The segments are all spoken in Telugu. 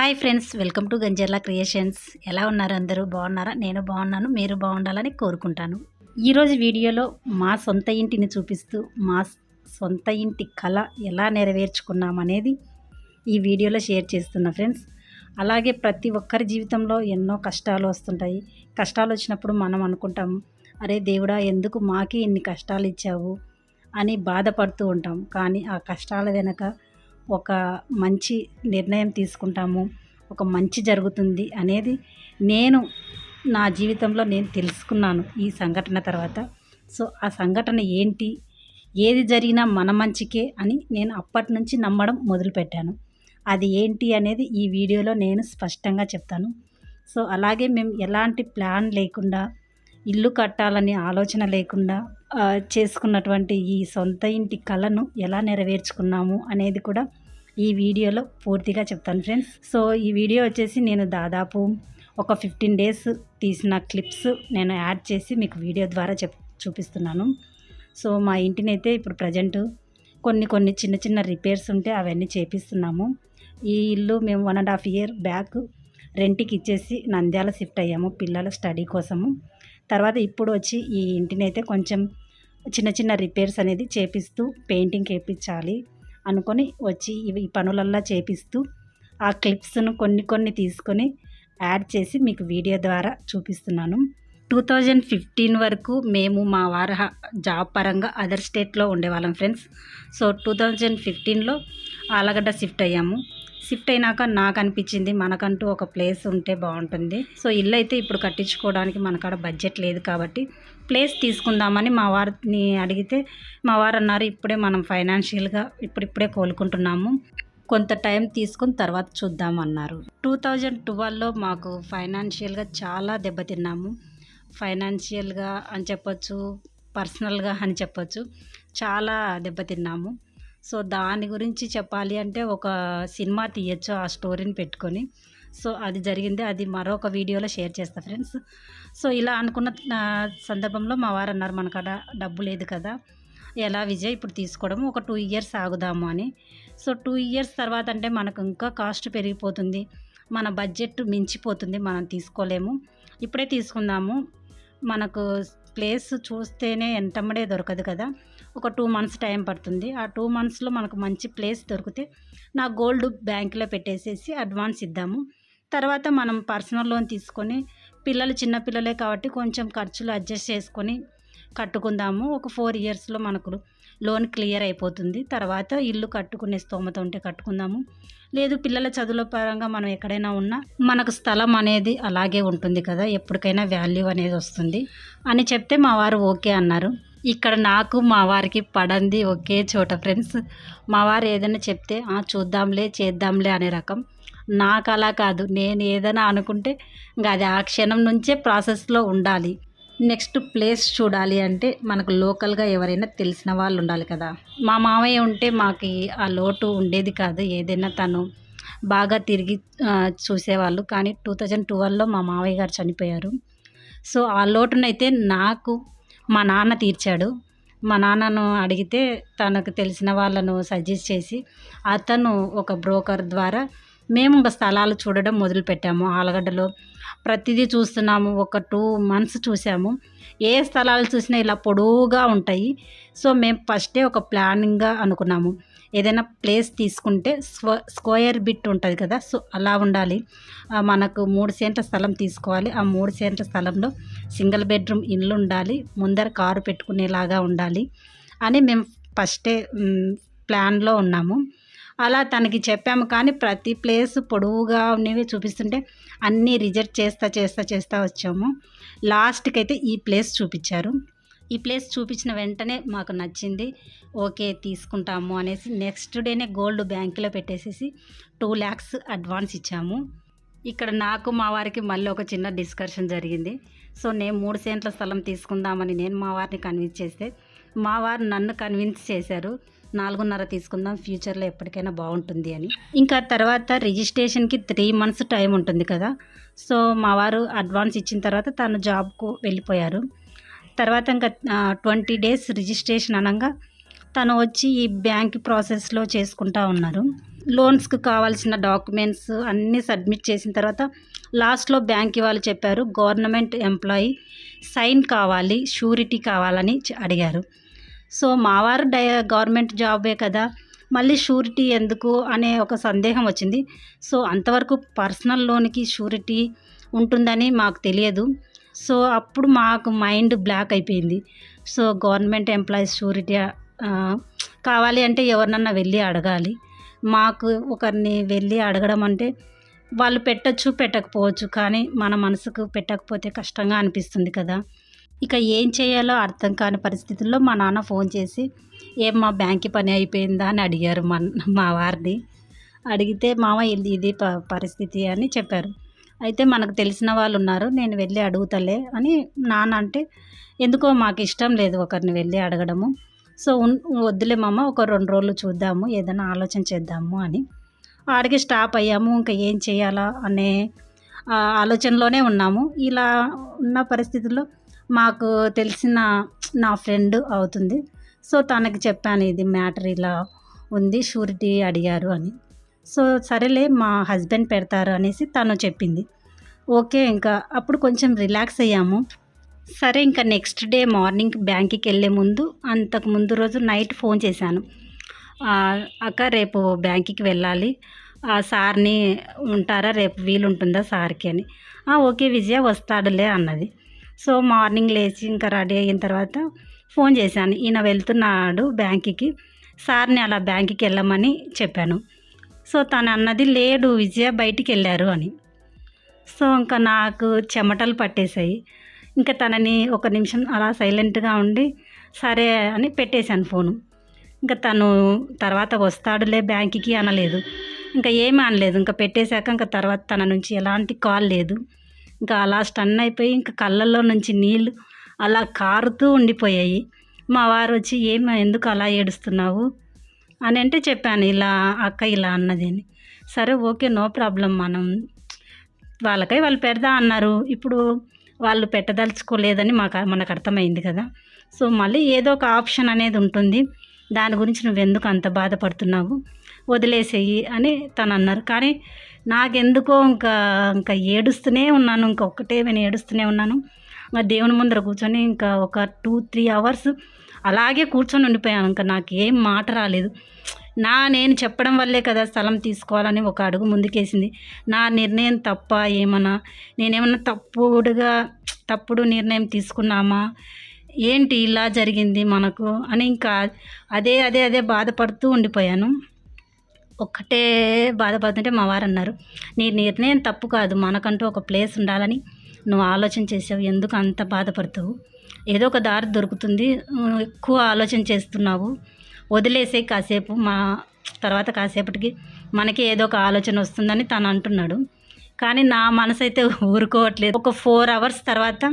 Hi friends welcome to Ganjarla creations. ఎలా ఉన్నారు అందరూ? బాగున్నారా? నేను బాగున్నాను మీరు బాగుండాలని కోరుకుంటాను. ఈరోజు వీడియోలో మా సొంత ఇంటిని చూపిస్తూ మా సొంత ఇంటి కళ ఎలా నెరవేర్చుకున్నామనేది ఈ వీడియోలో షేర్ చేస్తున్నా ఫ్రెండ్స్. అలాగే ప్రతి ఒక్కరి జీవితంలో ఎన్నో కష్టాలు వస్తుంటాయి. కష్టాలు వచ్చినప్పుడు మనం అనుకుంటాం అరే దేవుడా ఎందుకు మాకే ఇన్ని కష్టాలు ఇచ్చావు? అని బాధపడుతూ ఉంటాం. కానీ ఆ కష్టాల వెనక ఒక మంచి నిర్ణయం తీసుకుంటాము ఒక మంచి జరుగుతుంది అనేది నేను నా జీవితంలో నేను తెలుసుకున్నాను ఈ సంఘటన తర్వాత. సో ఆ సంఘటన ఏంటి ఏది జరిగినా మన మంచికే అని నేను అప్పటి నుంచి నమ్మడం మొదలుపెట్టాను. అది ఏంటి అనేది ఈ వీడియోలో నేను స్పష్టంగా చెప్తాను. సో అలాగే మేము ఎలాంటి ప్లాన్ లేకుండా ఇల్లు కట్టాలని ఆలోచన లేకుండా చేసుకున్నటువంటి ఈ సొంత ఇంటి కళను ఎలా నెరవేర్చుకున్నాము అనేది కూడా ఈ వీడియోలో పూర్తిగా చెప్తాను ఫ్రెండ్స్. సో ఈ వీడియో వచ్చేసి నేను దాదాపు ఒక ఫిఫ్టీన్ డేస్ తీసిన క్లిప్స్ నేను యాడ్ చేసి మీకు వీడియో ద్వారా చెప్ చూపిస్తున్నాను. సో మా ఇంటిని అయితే ఇప్పుడు ప్రజెంట్ కొన్ని కొన్ని చిన్న చిన్న రిపేర్స్ ఉంటే అవన్నీ చేపిస్తున్నాము. ఈ ఇల్లు మేము one and half year back రెంట్కి ఇచ్చేసి నంద్యాల షిఫ్ట్ అయ్యాము పిల్లల స్టడీ కోసము. తర్వాత ఇప్పుడు వచ్చి ఈ ఇంటిని అయితే కొంచెం చిన్న చిన్న రిపేర్స్ అనేది చేపిస్తూ పెయింటింగ్ వేయించాలి అనుకొని వచ్చి ఇవి ఈ పనులల్లా చేపిస్తూ ఆ క్లిప్స్ను కొన్ని కొన్ని తీసుకొని యాడ్ చేసి మీకు వీడియో ద్వారా చూపిస్తున్నాను. టూ థౌజండ్ ఫిఫ్టీన్ వరకు మేము మా వారి జాబ్ పరంగా అదర్ స్టేట్లో ఉండేవాళ్ళం ఫ్రెండ్స్ సో టూ థౌజండ్ ఫిఫ్టీన్లో ఆలగడ్డ షిఫ్ట్ అయ్యాము. షిఫ్ట్ అయినాక నాకు అనిపించింది మనకంటూ ఒక ప్లేస్ ఉంటే బాగుంటుంది. సో ఇల్లు అయితే ఇప్పుడు కట్టించుకోవడానికి మనకాడ బడ్జెట్ లేదు కాబట్టి ప్లేస్ తీసుకుందామని మా వారిని అడిగితే మా వారు అన్నారు ఇప్పుడే మనం ఫైనాన్షియల్గా ఇప్పుడిప్పుడే కోలుకుంటున్నాము. కొంత టైం తీసుకుని తర్వాత చూద్దాం అన్నారు. టూ థౌజండ్ ట్వెల్వ్లో మాకు ఫైనాన్షియల్గా చాలా దెబ్బతిన్నాము. ఫైనాన్షియల్గా అని చెప్పొచ్చు పర్సనల్గా అని చెప్పొచ్చు చాలా దెబ్బతిన్నాము. సో దాని గురించి చెప్పాలి అంటే ఒక సినిమా తీయచ్చు ఆ స్టోరీని పెట్టుకొని. సో అది జరిగింది. అది మరొక వీడియోలో షేర్ చేస్తా ఫ్రెండ్స్ సో ఇలా అనుకున్న సందర్భంలో మా వారు అన్నారు మనకాడ డబ్బు లేదు కదా ఎలా విజయ్ ఇప్పుడు తీసుకోవడం ఒక టూ ఇయర్స్ ఆగుదాము అని. సో టూ ఇయర్స్ తర్వాత అంటే మనకు ఇంకా కాస్ట్ పెరిగిపోతుంది మన బడ్జెట్ మించిపోతుంది మనం తీసుకోలేము. ఇప్పుడే తీసుకుందాము మనకు ప్లేస్ చూస్తేనే ఎంతమ్మడే దొరకదు కదా ఒక టూ మంత్స్ టైం పడుతుంది. ఆ టూ మంత్స్లో మనకు మంచి ప్లేస్ దొరికితే నా గోల్డ్ బ్యాంకులో పెట్టేసేసి అడ్వాన్స్ ఇద్దాము. తర్వాత మనం పర్సనల్ లోన్ తీసుకొని పిల్లలు చిన్న పిల్లలే కాబట్టి కొంచెం ఖర్చులు అడ్జస్ట్ చేసుకొని కట్టుకుందాము. ఒక ఫోర్ ఇయర్స్లో మనకు లోన్ క్లియర్ అయిపోతుంది. తర్వాత ఇల్లు కట్టుకునే స్తోమత ఉంటే కట్టుకుందాము. లేదు పిల్లల చదువుల పరంగా మనం ఎక్కడైనా ఉన్నా మనకు స్థలం అనేది అలాగే ఉంటుంది కదా ఎప్పటికైనా వాల్యూ అనేది వస్తుంది. అని చెప్తే మా వారు ఓకే అన్నారు. ఇక్కడ నాకు మా వారికి పడంది ఒకే చోట ఫ్రెండ్స్. మా వారు ఏదైనా చెప్తే "ఆ, చూద్దాంలే చేద్దాంలే అనే రకం. నాకు అలా కాదు. నేను ఏదైనా అనుకుంటే ఇంకా అది ఆ క్షణం నుంచే ప్రాసెస్లో ఉండాలి. నెక్స్ట్ ప్లేస్ చూడాలి అంటే మనకు లోకల్గా ఎవరైనా తెలిసిన వాళ్ళు ఉండాలి కదా. మా మామయ్య ఉంటే మాకు ఆ లోటు ఉండేది కాదు. ఏదైనా తను బాగా తిరిగి చూసేవాళ్ళు. కానీ టూ థౌజండ్ ట్వెల్వ్లో మా మామయ్య గారు చనిపోయారు. సో ఆ లోటునైతే నాకు మా నాన్న తీర్చాడు. మా నాన్నను అడిగితే తనకు తెలిసిన వాళ్ళను సజెస్ట్ చేసి అతను ఒక బ్రోకర్ ద్వారా మేము ఇంకా స్థలాలు చూడడం మొదలుపెట్టాము. ఆలగడ్డలో ప్రతిదీ చూస్తున్నాము. ఒక టూ మంత్స్ చూసాము ఏ స్థలాలు చూసినా ఇలా పొడవుగా ఉంటాయి. సో మేము ఫస్టే ఒక ప్లానింగ్గా అనుకున్నాము. ఏదైనా ప్లేస్ తీసుకుంటే స్వ స్క్వేర్ బిట్ ఉంటుంది కదా సో అలా ఉండాలి. మనకు మూడు సెంట్ల స్థలం తీసుకోవాలి. ఆ మూడు సెంట్ల స్థలంలో సింగిల్ బెడ్రూమ్ ఇల్లు ఉండాలి. ముందర కారు పెట్టుకునేలాగా ఉండాలి అని మేము ఫస్టే ప్లాన్లో ఉన్నాము. అలా తనకి చెప్పాము. కానీ ప్రతి ప్లేస్ పొడవుగా ఉన్నవి చూపిస్తుంటే అన్నీ రిజెక్ట్ చేస్తా చేస్తా చేస్తా వచ్చాము. లాస్ట్కి అయితే ఈ ప్లేస్ చూపించారు. ఈ ప్లేస్ చూపించిన వెంటనే మాకు నచ్చింది. ఓకే తీసుకుంటాము అనేసి నెక్స్ట్ డేనే గోల్డ్ బ్యాంకులో పెట్టేసేసి టూ ల్యాక్స్ అడ్వాన్స్ ఇచ్చాము. ఇక్కడ నాకు మా వారికి మళ్ళీ ఒక చిన్న డిస్కషన్ జరిగింది. సో నేను మూడు సెంట్ల స్థలం తీసుకుందామని నేను మా వారిని కన్విన్స్ చేస్తే మా వారు నన్ను కన్విన్స్ చేశారు. నాలుగున్నర తీసుకుందాం ఫ్యూచర్లో ఎప్పటికైనా బాగుంటుంది అని. ఇంకా తర్వాత రిజిస్ట్రేషన్కి త్రీ మంత్స్ టైం ఉంటుంది కదా. సో మా వారు అడ్వాన్స్ ఇచ్చిన తర్వాత తను జాబ్కు వెళ్ళిపోయారు. తర్వాత ఇంకా ట్వంటీ డేస్ రిజిస్ట్రేషన్ అనగా తను వచ్చి ఈ బ్యాంక్ ప్రాసెస్లో చేసుకుంటా ఉన్నారు. లోన్స్కి కావాల్సిన డాక్యుమెంట్స్ అన్నీ సబ్మిట్ చేసిన తర్వాత లాస్ట్లో బ్యాంక్ వాళ్ళు చెప్పారు గవర్నమెంట్ ఎంప్లాయీ సైన్ కావాలి షూరిటీ కావాలని అడిగారు. సో మావారు డై గవర్నమెంట్ జాబే కదా మళ్ళీ షూరిటీ ఎందుకు అనే ఒక సందేహం వచ్చింది. సో అంతవరకు పర్సనల్ లోన్కి షూరిటీ ఉంటుందని మాకు తెలియదు. సో అప్పుడు మాకు మైండ్ బ్లాక్ అయిపోయింది. సో గవర్నమెంట్ ఎంప్లాయీస్ షూరిటీ కావాలి అంటే ఎవరినన్నా వెళ్ళి అడగాలి. మాకు ఒకరిని వెళ్ళి అడగడం అంటే వాళ్ళు పెట్టచ్చు పెట్టకపోవచ్చు కానీ మన మనసుకు పెట్టకపోతే కష్టంగా అనిపిస్తుంది కదా. ఇక ఏం చేయాలో అర్థం కాని పరిస్థితుల్లో మా నాన్న ఫోన్ చేసి ఏం మా బ్యాంక్ పని అయిపోయిందా? అని అడిగారు మా మా వారిని. అడిగితే మామ ఇది ఇది ప పరిస్థితి అని చెప్పారు. అయితే మనకు తెలిసిన వాళ్ళు ఉన్నారు నేను వెళ్ళి అడుగుతలే అని నాన్న అంటే ఎందుకో మాకు ఇష్టం లేదు ఒకరిని వెళ్ళి అడగడము. సో వద్దులే మామ ఒక రెండు రోజులు చూద్దాము ఏదైనా ఆలోచన చేద్దాము అని. ఆడికి స్టాప్ అయ్యాము. ఇంకా ఏం చేయాలా అనే ఆలోచనలోనే ఉన్నాము. ఇలా ఉన్న పరిస్థితుల్లో మాకు తెలిసిన నా ఫ్రెండ్ అవుతుంది. సో తనకి చెప్పాను ఇది మ్యాటర్ ఇలా ఉంది షూరిటీ అడిగారు అని. సో సరేలే మా హస్బెండ్ పెడతారు అనేసి తను చెప్పింది. ఓకే ఇంకా అప్పుడు కొంచెం రిలాక్స్ అయ్యాము. సరే ఇంకా నెక్స్ట్ డే మార్నింగ్ బ్యాంక్కి వెళ్ళే ముందు అంతకు ముందు రోజు నైట్ ఫోన్ చేశాను. అక్క రేపు బ్యాంక్కి వెళ్ళాలి. ఆ సార్ని ఉంటారా? రేపు వీలు ఉంటుందా సార్కి? అని. ఓకే విజయ వస్తాడులే అన్నది. సో మార్నింగ్ లేచి ఇంకా రెడీ అయిన తర్వాత ఫోన్ చేశాను. ఈయన వెళ్తున్నాడు బ్యాంక్కి. సార్ని అలా బ్యాంక్కి వెళ్ళమని చెప్పాను. సో తను అన్నది లేడు విజయ బయటికి వెళ్ళారు అని. సో ఇంకా నాకు చెమటలు పట్టేశాయి. ఇంకా తనని ఒక నిమిషం అలా సైలెంట్గా ఉండి సరే అని పెట్టేశాను ఫోను. ఇంకా తను తర్వాత వస్తాడులే బ్యాంక్కి అనలేదు. ఇంకా ఏమీ అనలేదు. ఇంకా పెట్టేశాక ఇంకా తర్వాత తన నుంచి ఎలాంటి కాల్ లేదు. ఇంకా అలా స్టన్ అయిపోయి ఇంకా కళ్ళల్లో నుంచి నీళ్ళు అలా కారుతూ ఉండిపోయాయి. మా వారు వచ్చి ఏం ఎందుకు అలా ఏడుస్తున్నావు? అని అంటే చెప్పాను ఇలా అక్క ఇలా అన్నది అని. సరే ఓకే నో ప్రాబ్లం మనం వాళ్ళకై వాళ్ళు పెడదా అన్నారు. ఇప్పుడు వాళ్ళు పెట్టదలుచుకోలేదని మాకు మనకు అర్థమైంది కదా. సో మళ్ళీ ఏదో ఒక ఆప్షన్ అనేది ఉంటుంది. దాని గురించి నువ్వు ఎందుకు అంత బాధపడుతున్నావు? వదిలేసేయి అని తను అన్నారు కానీ నాకెందుకో ఇంకా ఇంకా ఏడుస్తూనే ఉన్నాను. ఇంకా ఒక్కటే నేను ఏడుస్తూనే ఉన్నాను. ఇంకా దేవుని ముందర కూర్చొని ఇంకా ఒక టూ త్రీ అవర్స్ అలాగే కూర్చొని ఉండిపోయాను. ఇంకా నాకు ఏం మాట రాలేదు. నా నేను చెప్పడం వల్లే కదా స్థలం తీసుకోవాలని ఒక అడుగు ముందుకేసింది. నా నిర్ణయం తప్ప ఏమన్నా? నేనేమన్నా తప్పుడుగా తప్పుడు నిర్ణయం తీసుకున్నామా? ఏంటి ఇలా జరిగింది మనకు? అని ఇంకా అదే అదే అదే బాధపడుతూ ఉండిపోయాను. ఒక్కటే బాధపడుతుంటే మా వారు అన్నారు నీ నిర్ణయం తప్పు కాదు మనకంటూ ఒక ప్లేస్ ఉండాలని నువ్వు ఆలోచన చేసావు ఎందుకు అంత బాధపడతావు? ఏదో ఒక దారి దొరుకుతుంది ఎక్కువ ఆలోచన చేస్తున్నావు. వదిలేసే కాసేపు మా తర్వాత కాసేపటికి మనకి ఏదో ఒక ఆలోచన వస్తుందని తను అంటున్నాడు. కానీ నా మనసు అయితే ఊరుకోవట్లేదు. ఒక ఫోర్ అవర్స్ తర్వాత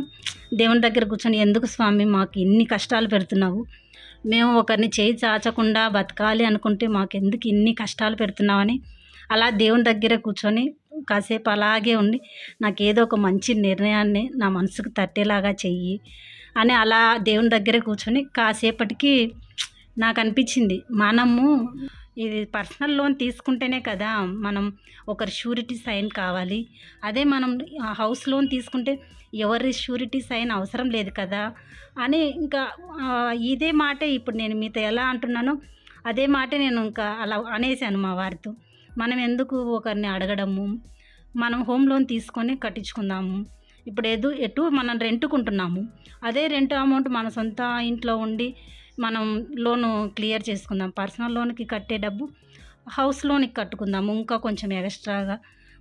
దేవుని దగ్గర కూర్చొని ఎందుకు స్వామి మాకు ఇన్ని కష్టాలు పెడుతున్నావు? మేము ఒకరిని చేయి చాచకుండా బతకాలి అనుకుంటే మాకు ఎందుకు ఇన్ని కష్టాలు పెడుతున్నామని అలా దేవుని దగ్గర కూర్చొని కాసేపు అలాగే ఉండి నాకు ఏదో ఒక మంచి నిర్ణయాన్ని నా మనసుకు తట్టేలాగా చెయ్యి అని అలా దేవుని దగ్గర కూర్చొని కాసేపటికి నాకు అనిపించింది. మనము ఇది పర్సనల్ లోన్ తీసుకుంటేనే కదా మనం ఒకరి షూరిటీ సైన్ కావాలి. అదే మనం ఆ హౌస్ లోన్ తీసుకుంటే ఎవరి షూరిటీ సైన్ అవసరం లేదు కదా? అని ఇంకా ఇదే మాటే ఇప్పుడు నేను మీతో ఎలా అంటున్నానో అదే మాట నేను ఇంకా అలా అనేసాను మా వారితో. మనం ఎందుకు ఒకరిని అడగడము? మనం హోమ్ లోన్ తీసుకొని కట్టించుకుందాము. ఇప్పుడు ఎదు ఎటు మనం రెంట్కుంటున్నాము. అదే రెంట్ అమౌంట్ మన సొంత ఇంట్లో ఉండి మనం లోను క్లియర్ చేసుకుందాం. పర్సనల్ లోన్కి కట్టే డబ్బు హౌస్ లోన్కి కట్టుకుందాము. ఇంకా కొంచెం ఎక్స్ట్రాగా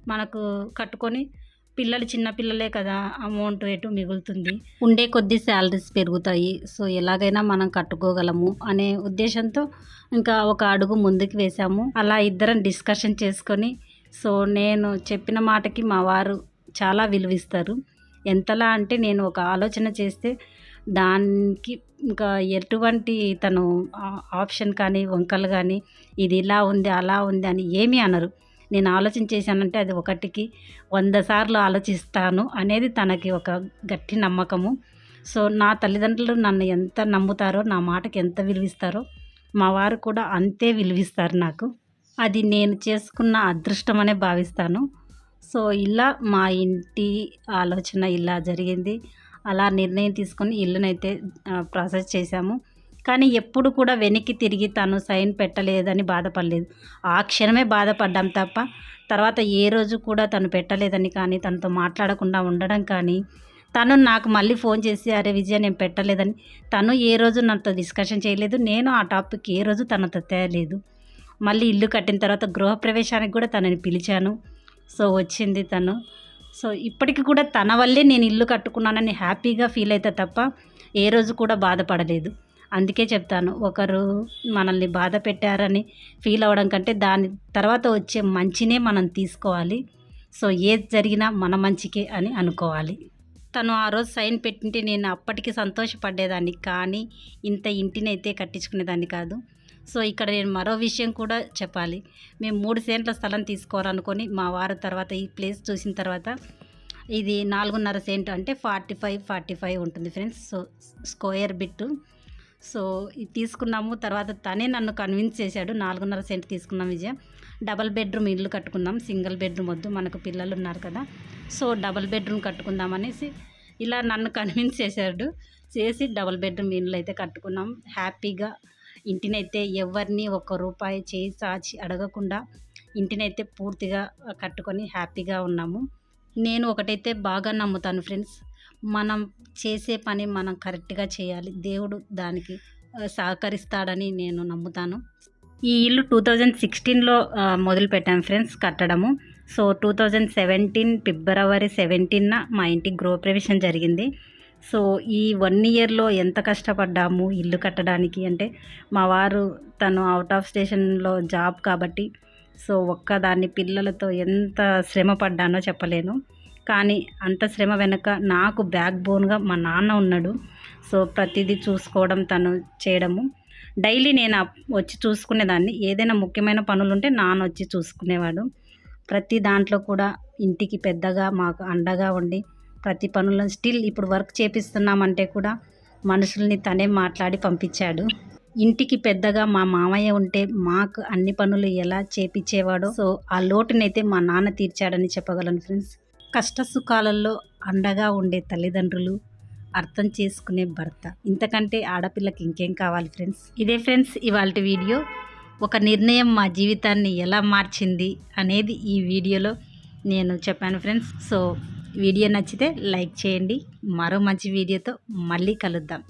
మనకు కట్టుకొని పిల్లలు చిన్న పిల్లలే కదా అమౌంట్ ఎటు మిగులుతుంది? ఉండే కొద్ది శాలరీస్ పెరుగుతాయి సో ఎలాగైనా మనం కట్టుకోగలము అనే ఉద్దేశంతో ఇంకా ఒక అడుగు ముందుకు వేసాము అలా ఇద్దరం డిస్కషన్ చేసుకొని సో నేను చెప్పిన మాటకి మా వారు చాలా విలువిస్తారు. ఎంతలా అంటే నేను ఒక ఆలోచన చేస్తే దానికి ఇంకా ఎటువంటి తను ఆప్షన్ కానీ వంకలు కానీ ఇది ఇలా ఉంది అలా ఉంది అని ఏమీ అనరు. నేను ఆలోచించేశానంటే అది ఒకటికి వంద సార్లు ఆలోచిస్తాను అనేది తనకి ఒక గట్టి నమ్మకము. సో నా తల్లిదండ్రులు నన్ను ఎంత నమ్ముతారో నా మాటకి ఎంత విలువిస్తారో మా వారు కూడా అంతే విలువిస్తారు నాకు. అది నేను చేసుకున్న అదృష్టమనే భావిస్తాను. సో ఇలా మా ఇంటి ఆలోచన ఇలా జరిగింది. అలా నిర్ణయం తీసుకొని ఇల్లునైతే ప్రాసెస్ చేశాము. కానీ ఎప్పుడు కూడా వెనక్కి తిరిగి తను సైన్ పెట్టలేదని బాధపడలేదు. ఆ క్షణమే బాధపడ్డాం తప్ప తర్వాత ఏ రోజు కూడా తను పెట్టలేదని కానీ తనతో మాట్లాడకుండా ఉండడం కానీ తను నాకు మళ్ళీ ఫోన్ చేసి అరే విజయ నేను పెట్టలేదని. తను ఏ రోజు నాతో డిస్కషన్ చేయలేదు. నేను ఆ టాపిక్ ఏ రోజు తనతో తేయలేదు మళ్ళీ ఇల్లు కట్టిన తర్వాత గృహప్రవేశానికి కూడా తనని పిలిచాను. సో వచ్చింది తను. సో ఇప్పటికి కూడా తన వల్లే నేను ఇల్లు కట్టుకున్నానని హ్యాపీగా ఫీల్ అయితే తప్ప ఏ రోజు కూడా బాధపడలేదు. అందుకే చెప్తాను. ఒకరు మనల్ని బాధ పెట్టారని ఫీల్ అవ్వడం కంటే దాని తర్వాత వచ్చే మంచినే మనం తీసుకోవాలి. సో ఏది జరిగినా మన మంచికే అని అనుకోవాలి. తను ఆ రోజు సైన్ పెట్టింటే నేను అప్పటికి సంతోషపడేదాన్ని కానీ ఇంత ఇంటిని అయితే కట్టించుకునేదాన్ని కాదు. సో ఇక్కడ నేను మరో విషయం కూడా చెప్పాలి. మేము మూడు సెంట్ల స్థలం తీసుకోవాలనుకొని మా వారు తర్వాత ఈ ప్లేస్ చూసిన తర్వాత ఇది నాలుగున్నర సెంట్ అంటే ఫార్టీ ఫైవ్ ఫార్టీ ఫైవ్ ఉంటుంది friends. So square feet so ఇది తీసుకున్నాము. తర్వాత తనే నన్ను కన్విన్స్ చేశాడు. నాలుగున్నర సెంట్ తీసుకున్నాం విజయ. డబల్ బెడ్రూమ్ ఇల్లు కట్టుకుందాం. సింగిల్ బెడ్రూమ్ వద్దు. మనకు పిల్లలు ఉన్నారు కదా. సో డబల్ బెడ్రూమ్ కట్టుకుందాం అనేసి ఇలా నన్ను కన్విన్స్ చేశాడు. చేసి డబల్ బెడ్రూమ్ ఇల్లు అయితే కట్టుకున్నాం. హ్యాపీగా ఇంటినైతే ఎవరిని ఒక్క రూపాయి చేయి చాచి అడగకుండా ఇంటినైతే పూర్తిగా కట్టుకొని హ్యాపీగా ఉన్నాము. నేను ఒకటైతే బాగా నమ్ముతాను ఫ్రెండ్స్ మనం చేసే పని మనం కరెక్ట్గా చేయాలి. దేవుడు దానికి సహకరిస్తాడని నేను నమ్ముతాను. ఈ ఇల్లు టూ థౌజండ్ సిక్స్టీన్లో మొదలు పెట్టాను friends కట్టడము. So two thousand seventeen February సెవెంటీన్న మా ఇంటికి గృహప్రవేశం జరిగింది. సో ఈ వన్ ఇయర్లో ఎంత కష్టపడ్డాము ఇల్లు కట్టడానికి అంటే మా వారు తను అవుట్ ఆఫ్ స్టేషన్లో జాబ్ కాబట్టి సో ఒక్కదాన్ని పిల్లలతో ఎంత శ్రమ పడ్డానో చెప్పలేను. కానీ అంత శ్రమ వెనక నాకు బ్యాక్ బోన్గా మా నాన్న ఉన్నాడు. సో ప్రతిదీ చూసుకోవడం తను చేయడము. డైలీ నేను వచ్చి చూసుకునేదాన్ని. ఏదైనా ముఖ్యమైన పనులు ఉంటే నాన్న వచ్చి చూసుకునేవాడు. ప్రతి దాంట్లో కూడా ఇంటికి పెద్దగా మాకు అండగా ఉండి ప్రతి పనులను స్టిల్ ఇప్పుడు వర్క్ చేపిస్తున్నామంటే కూడా మనుషుల్ని తనే మాట్లాడి పంపించాడు. ఇంటికి పెద్దగా మా మామయ్య ఉంటే మాకు అన్ని పనులు ఎలా చేపించేవాడో సో ఆ లోటునైతే మా నాన్న తీర్చాడని చెప్పగలను ఫ్రెండ్స్. కష్ట సుఖాలలో అండగా ఉండే తల్లిదండ్రులు అర్థం చేసుకునే భర్త. ఇంతకంటే ఆడపిల్లకి ఇంకేం కావాలి ఫ్రెండ్స్? ఇదే ఫ్రెండ్స్ ఇవాళ వీడియో. ఒక నిర్ణయం మా జీవితాన్ని ఎలా మార్చింది అనేది ఈ వీడియోలో నేను చెప్పాను ఫ్రెండ్స్. సో వీడియో నచ్చితే లైక్ చేయండి. మరో మంచి వీడియోతో మళ్ళీ కలుద్దాం.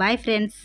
Bye friends.